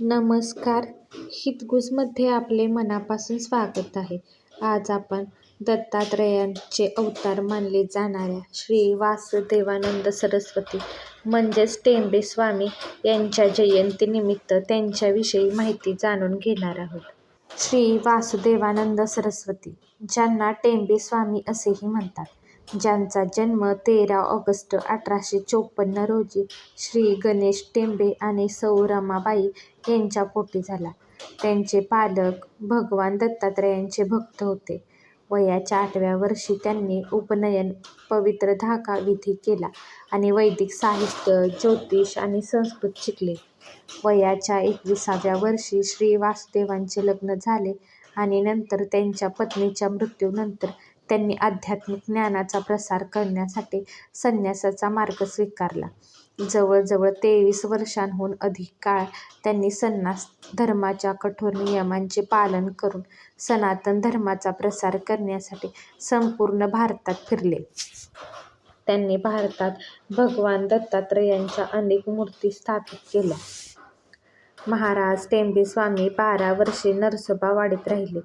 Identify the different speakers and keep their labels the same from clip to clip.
Speaker 1: नमस्कार हितगुजमध्ये आपले मनापासून स्वागत आहे. आज आपण दत्तात्रेयांचे अवतार मानले जाणाऱ्या श्री वासुदेवानंद सरस्वती म्हणजेच टेंबे स्वामी यांच्या जयंतीनिमित्त त्यांच्याविषयी माहिती जाणून घेणार आहोत. श्री वासुदेवानंद सरस्वती, ज्यांना टेंबे स्वामी असेही म्हणतात, ज्यांचा जन्म तेरा ऑगस्ट अठराशे चोपन्न रोजी श्री गणेश टेंबे आणि सौ रमाबाई यांच्या पोटी झाला. त्यांचे पालक भगवान दत्तात्रयांचे भक्त होते. वयाच्या आठव्या वर्षी त्यांनी उपनयन, पवित्र धागा विधी केला आणि वैदिक साहित्य, ज्योतिष आणि संस्कृत शिकले. वयाच्या एकविसाव्या वर्षी श्री वासुदेवांचे लग्न झाले आणि नंतर त्यांच्या पत्नीच्या मृत्यूनंतर त्यांनी आध्यात्मिक ज्ञानाचा प्रसार करण्यासाठी संन्यासाचा मार्ग स्वीकारला. जवळजवळ तेवीस वर्षांहून अधिक काळ त्यांनी संन्यास धर्माच्या कठोर नियमांचे पालन करून सनातन धर्माचा प्रसार करण्यासाठी संपूर्ण भारतात फिरले. त्यांनी भारतात भगवान दत्तात्रयांच्या अनेक मूर्ती स्थापित केल्या. महाराज टेंबे स्वामी बारा वर्षे नरसोबावाडीत राहिले.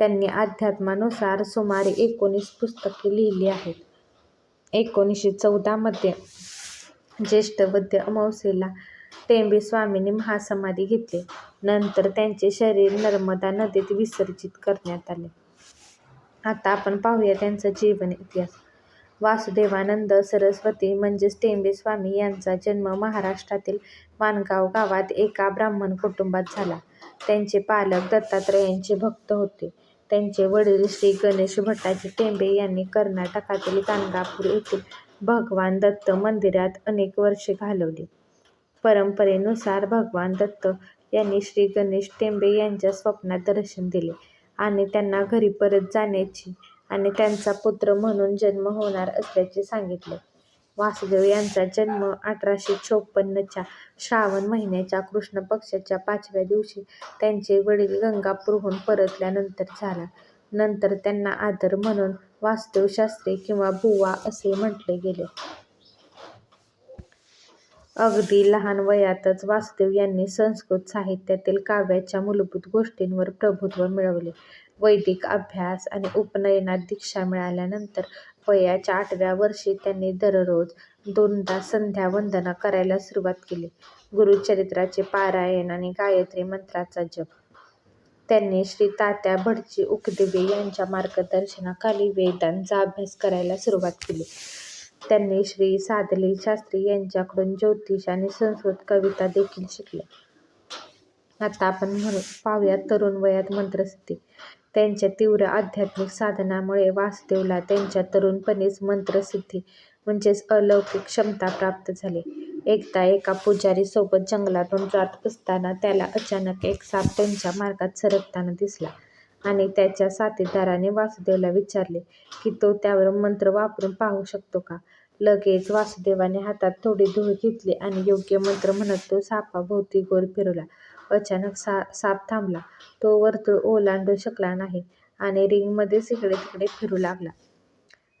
Speaker 1: त्यांनी अध्यात्मानुसार सुमारे एकोणीस पुस्तके लिहिली आहेत. एकोणीसशे चौदामध्ये ज्येष्ठ वद्य अमावास्येला टेंबे स्वामींनी महासमाधी घेतली. नंतर त्यांचे शरीर नर्मदा नदीत विसर्जित करण्यात आले. आता आपण पाहूया त्यांचा जीवन इतिहास. वासुदेवानंद सरस्वती म्हणजेच टेंबे स्वामी यांचा जन्म महाराष्ट्रातील माणगाव गावात एका ब्राह्मण कुटुंबात झाला. त्यांचे पालक दत्तात्रयांचे भक्त होते. त्यांचे वडील श्री गणेश भटाजी टेंबे यांनी कर्नाटकातील गाणगापूर येथील भगवान दत्त मंदिरात अनेक वर्षे घालवली. परंपरेनुसार भगवान दत्त यांनी श्री गणेश टेंबे यांच्या स्वप्नात दर्शन दिले आणि त्यांना घरी परत जाण्याची आणि त्यांचा पुत्र म्हणून जन्म होणार असल्याचे सांगितले. वासुदेव यांचा जन्म अठराशे चोपन्नच्या श्रावण महिन्याच्या कृष्ण पक्षाच्या पाचव्या दिवशी त्यांचे वडील गंगापूरहून परतल्यानंतर झाला. नंतर त्यांना आदर म्हणून वासुदेवशास्त्री किंवा बुवा असे म्हटले गेले. अगदी लहान वयातच वासुदेव यांनी संस्कृत साहित्यातील काव्याच्या मूलभूत गोष्टींवर प्रभुत्व मिळवले. वैदिक अभ्यास आणि उपनयनात दीक्षा मिळाल्यानंतर वयाच्या आठव्या वर्षी त्यांनी दररोज दोनदा संध्या वंदना करायला सुरुवात केली. गुरुचरित्राचे पारायण आणि गायत्री मंत्राचा जप. त्यांनी श्री तात्या भटजी उकदिवे यांच्या मार्गदर्शनाखाली वेदांचा अभ्यास करायला सुरुवात केली. त्यांनी श्री सादली शास्त्री यांच्याकडून ज्योतिष आणि संस्कृत कविता देखील शिकल्या. आता आपण पाहूया तरुण वयात मंत्रसिद्धी. त्यांच्या तीव्र आध्यात्मिक साधनामुळे वासुदेवला त्यांच्या तरुणपणीच मंत्रसिद्धी म्हणजेच अलौकिक क्षमता प्राप्त झाली. एकदा एका पुजारी सोबत जंगलातून जात असताना त्याला अचानक एक साप त्यांच्या मार्गात सरकताना दिसला आणि त्याच्या साथीदाराने वासुदेवला विचारले की तो त्यावर मंत्र वापरून पाहू शकतो का? लगेच वासुदेवाने हातात थोडी धूळ घेतली आणि योग्य मंत्र म्हणत तो सापाभोवती गोल फिरवला. अचानक सा साप थांबला. तो वर्तुळ ओलांडू शकला नाही आणि रिंगमध्येच इकडे-तिकडे फिरू लागला.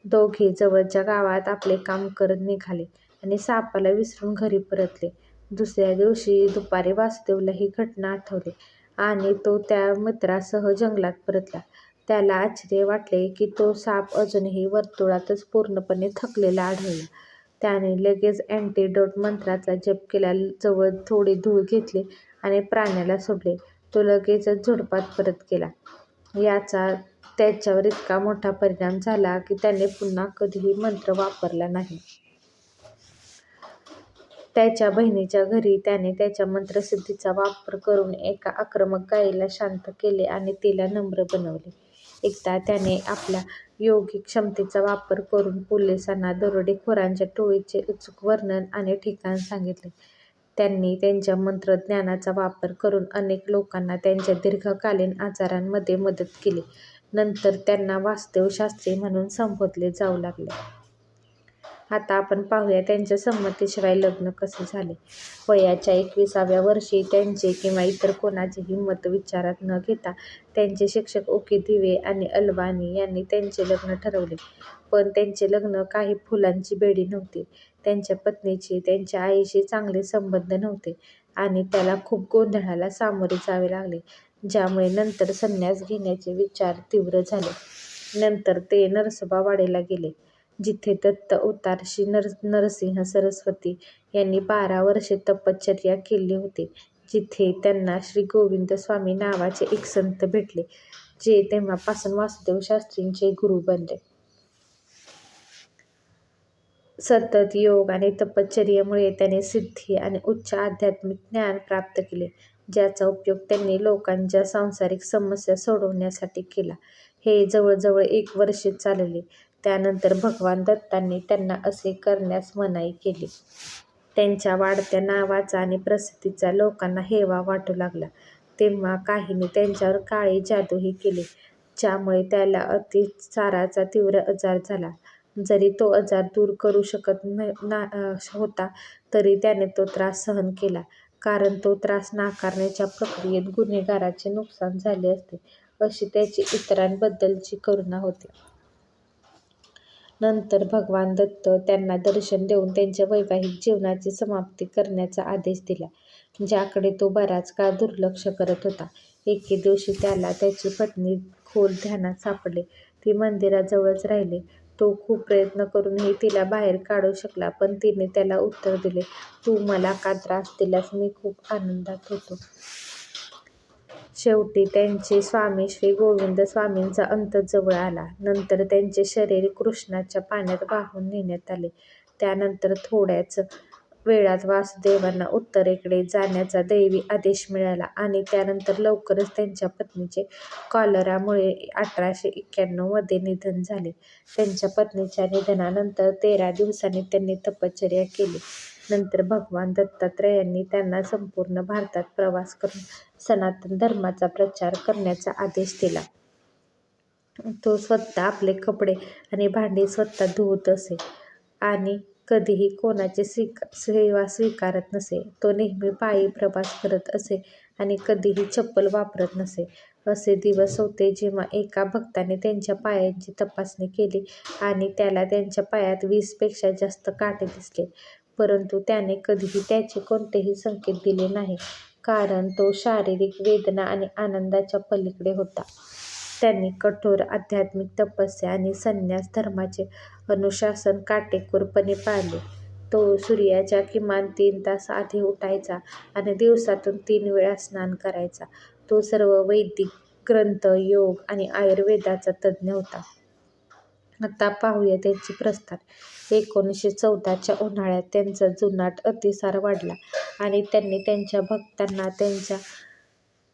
Speaker 1: दोघे जवळच्या गावात आपले काम करत निघाले आणि सापाला विसरून घरी परतले. दुसऱ्या दिवशी दुपारी वासुदेवला ही घटना आठवली आणि तो त्या मित्रासह जंगलात परतला. त्याला आश्चर्य वाटले की तो साप अजूनही वर्तुळातच पूर्णपणे थकलेला आढळला. त्याने लगेच अँटिडोट मंत्राचा जप केला, जवळ थोडी धूळ घेतली आणि प्राण्याला सोडले. तो लगेचच झुडपात परत गेला. याचा त्याच्यावर इतका मोठा परिणाम झाला की त्याने पुन्हा कधीही मंत्र वापरला नाही. त्याच्या बहिणीच्या घरी त्याने त्याच्या मंत्रसिद्धीचा वापर करून एका आक्रमक गायीला शांत केले आणि तिला नम्र बनवले. एकदा त्याने आपल्या योगिक क्षमतेचा वापर करून पोलिसांना दरोडेखोरांच्या टोळीचे अचूक वर्णन आणि ठिकाण सांगितले. त्यांनी त्यांच्या मंत्रज्ञानाचा वापर करून अनेक लोकांना त्यांच्या दीर्घकालीन आजारांमध्ये मदत केली. नंतर त्यांना वास्तवशास्त्री म्हणून संबोधले जाऊ लागले. आता आपण पाहूया त्यांच्या संमतीशिवाय लग्न कसे झाले. वयाच्या एकविसाव्या वर्षी त्यांचे किंवा इतर कोणाचेही मत विचारात न घेता त्यांचे शिक्षक उकीदिवे आणि अलवानी यांनी त्यांचे लग्न ठरवले. पण त्यांचे लग्न काही फुलांची बेडी नव्हती. त्यांच्या पत्नीचे त्यांच्या आईशी चांगले संबंध नव्हते आणि त्याला खूप गोंधळाला सामोरे जावे लागले, ज्यामुळे नंतर संन्यास घेण्याचे विचार तीव्र झाले. नंतर ते नरसोबावाडीला गेले, जिथे दत्त अवतार श्री नरसिंह सरस्वती यांनी बारा वर्षे तपश्चर्या केली होती. जिथे त्यांना श्री गोविंद स्वामी नावाचे एक संत भेटले, जे तेव्हापासून वासुदेव शास्त्रींचे गुरु बनले. सतत योग आणि तपश्चर्येमुळे त्याने सिद्धी आणि उच्च आध्यात्मिक ज्ञान प्राप्त केले, ज्याचा उपयोग त्यांनी लोकांच्या सांसारिक समस्या सोडवण्यासाठी केला. हे जवळजवळ एक वर्ष चालले. त्यानंतर भगवान दत्तांनी त्यांना असे करण्यास मनाई केली. त्यांच्या वाढत्या नावाचा आणि प्रसिद्धीचा लोकांना हेवा वाटू लागला. तेव्हा काहींनी त्यांच्यावर काळी जादूही केली, ज्यामुळे त्याला अतिसाराचा तीव्र आजार झाला. जरी तो आजार दूर करू शकत ना होता तरी त्याने तो त्रास सहन केला, कारण तो त्रास नाकारण्याच्या प्रक्रियेत गुन्हेगाराचे नुकसान झाले असते, अशी त्याची इतरांबद्दलची करुणा होती. नंतर भगवान दत्त त्यांना दर्शन देऊन त्यांच्या वैवाहिक जीवनाची समाप्ती करण्याचा आदेश दिला, ज्याकडे तो बराच काळ दुर्लक्ष करत होता. एके दिवशी त्याला त्याची पत्नी खोल ध्यानात सापडली. ती मंदिराजवळच राहिली. तो खूप प्रयत्न करूनही तिला बाहेर काढू शकला, पण तिने त्याला उत्तर दिले, "तू मला का त्रास दिलास? मी खूप आनंदात होतो. " शेवटी त्यांचे स्वामी श्री गोविंद स्वामींचा अंत जवळ आला. नंतर त्यांचे शरीर कृष्णाच्या पाण्यात वाहून नेण्यात आले. त्यानंतर थोड्याच वेळात वासुदेवांना उत्तरेकडे जाण्याचा दैवी आदेश मिळाला आणि त्यानंतर लवकरच त्यांच्या पत्नीचे कॉलरामुळे अठराशे एक्क्याण्णवमध्ये निधन झाले. त्यांच्या पत्नीच्या निधनानंतर तेरा दिवसांनी त्यांनी तपश्चर्या केली. नंतर भगवान दत्तात्रेयांनी त्यांना संपूर्ण भारतात प्रवास करून सनातन धर्माचा प्रचार करण्याचा आदेश दिला. तो स्वतः आपले कपडे आणि भांडी स्वतः धुवत असे आणि कधीही कोणाची सेवा स्वीकारत नसे. तो नेहमी पायी प्रवास करत असे आणि कधीही चप्पल वापरत नसे. असे दिवस होते जेव्हा एका भक्ताने त्यांच्या पायांची तपासणी केली आणि त्याला त्यांच्या पायात वीसपेक्षा जास्त काटे दिसले, परंतु त्याने कधीही त्याचे कोणतेही संकेत दिले नाही, कारण तो शारीरिक वेदना आणि आनंदाच्या पलीकडे होता. त्यांनी कठोर आध्यात्मिक तपस्या आणि संन्यास धर्माचे अनुशासन काटेकोरपणे पाळले. तो सूर्याच्या किमान तीन तास आधी उठायचा आणि दिवसातून तीन वेळा स्नान करायचा. तो सर्व वैदिक ग्रंथ, योग आणि आयुर्वेदाचा तज्ज्ञ होता. आता पाहूया त्यांची प्रस्थान. एकोणीसशे चौदा च्या उन्हाळ्यात त्यांचा जुनाट अतिसार वाढला आणि त्यांनी त्यांच्या भक्तांना त्यांच्या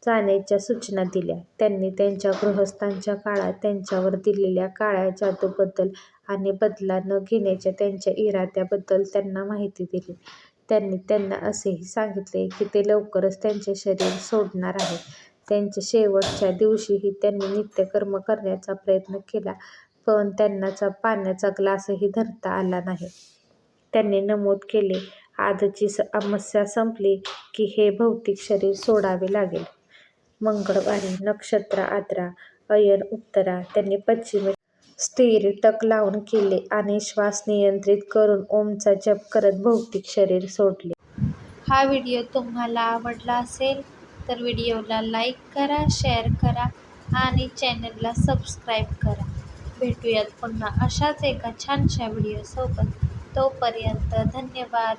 Speaker 1: जाण्याच्या सूचना दिल्या. त्यांनी त्यांच्या गृहस्थांच्या काळात त्यांच्यावर दिलेल्या काळ्या जादूबद्दल आणि बदला न घेण्याच्या त्यांच्या इराद्याबद्दल त्यांना माहिती दिली. त्यांनी त्यांना असेही सांगितले की ते लवकरच त्यांचे शरीर सोडणार आहेत. त्यांच्या शेवटच्या दिवशीही त्यांनी नित्यकर्म करण्याचा प्रयत्न केला, पण त्यांना पाण्याचा ग्लासही धरता आला नाही. त्यांनी नमूद केले, "आजची समस्या संपली की हे भौतिक शरीर सोडावे लागेल. " मंगळवारी, नक्षत्र आद्रा अयन उत्तरा, त्यांनी पश्चिमेस स्थिर टक लावून केले आणि श्वास नियंत्रित करून ओमचा जप करत भौतिक शरीर सोडले.
Speaker 2: हा व्हिडिओ तुम्हाला आवडला असेल तर व्हिडिओला लाईक करा, शेअर करा आणि चॅनलला सबस्क्राईब करा. भेटूयात पुन्हा अशाच एका छानशा व्हिडिओसोबत. तोपर्यंत धन्यवाद.